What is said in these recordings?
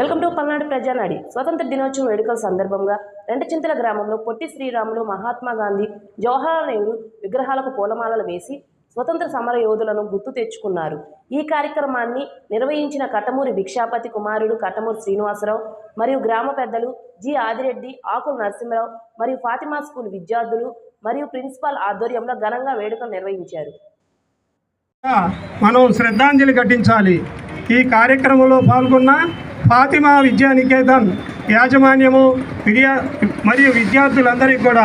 Welcome to Palnadu ప్రజానాడి. స్వతంత్ర దినోత్సవం వేడుకల సందర్భంగా రెండచింతల గ్రామంలో పొట్టి శ్రీరాములు మహాత్మా గాంధీ జవహర్లాల్ నెహ్రూ విగ్రహాలకు పూలమాలలు వేసి స్వతంత్ర సమర యోధులను గుర్తు తెచ్చుకున్నారు. ఈ కార్యక్రమాన్ని నిర్వహించిన కటమూరి భిక్షాపతి కుమారుడు కటమూరి శ్రీనివాసరావు మరియు గ్రామ పెద్దలు జి ఆదిరెడ్డి ఆకుల నరసింహరావు మరియు ఫాతిమా స్కూల్ విద్యార్థులు మరియు ప్రిన్సిపాల్ ఆధ్వర్యంలో ఘనంగా వేడుకలు నిర్వహించారు. మనం శ్రద్ధాంజలి ఘటించాలి. ఈ కార్యక్రమంలో పాల్గొన్న ఫాతిమా విద్యా నికేతన్ యాజమాన్యము విద్యా మరియు విద్యార్థులందరికీ కూడా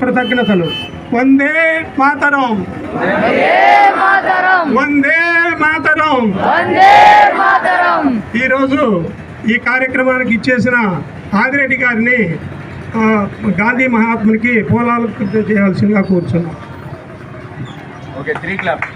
కృతజ్ఞతలు. వందే మాతరం. వందే మాతరం. ఈరోజు ఈ కార్యక్రమానికి ఇచ్చేసిన ఆదిరెడ్డి గారిని గాంధీ మహాత్మునికి పూలాలు చేయాల్సిందిగా కూర్చున్నాం. ఓకే త్రీ క్లాప్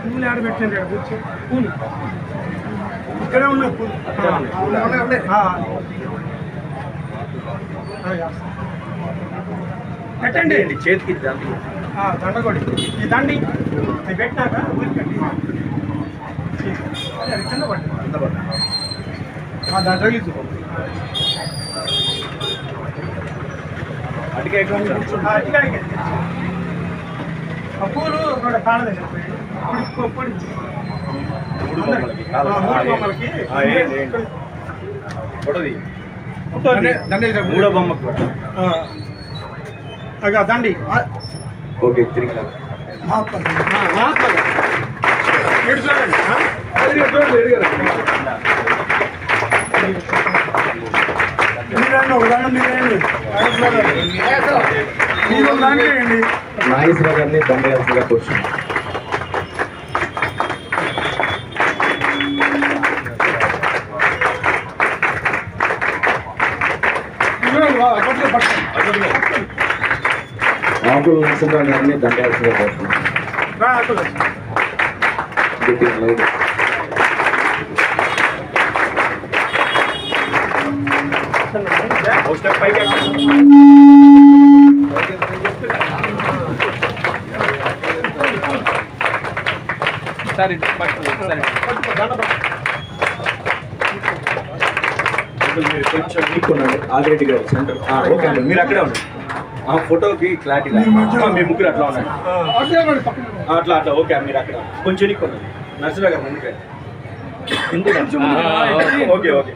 పూలు ఆడ పెట్టండి ఆడ కూర్చో పూలు ఇక్కడే ఉన్నాయి పూలు ఆ, ఆ. ఆ, చేస్తా. పెట్టండి చేతికి ఆ, దండగొడి. ఈ దండి. అది పెట్టినాక ఊరికండి కింద పడి పూలు రెండు కాళ్ళ దగ్గర పోయి. పొడి, పొడి. మూడు బొమ్మలకి ఆ, మూడు బొమ్మలకి. ఆ, ఏంటి, ఏంటి? ఫోటోది మూడో బొమ్మకు కూడా. ఆ. అగా దండి ఆ, okay three clap Mahatma Gandhi. ఆ, మహాత్మా గాంధీ. ఇటు చూడండి మీరండి, మీరేయండి. మీరు. నాగేశ్వర గారిని దండయాత్రగా కూర్చున్నాం గారిని దండయాత్రగా కూర్చున్నాం సరే సరే మీరు కొంచెం మీకున్నాడు ఆల్రెడీ గారు సెంటర్ ఓకే అండి మీరు అక్కడే ఉండండి ఆ ఫోటోకి క్లారిటీ మీ ముగ్గురు అట్లా ఉండండి అట్లా అట్లా ఓకే మీరు అక్కడ కొంచెం నీకు ఉన్నది నర్సరా గారు ముందుకే ఓకే ఓకే.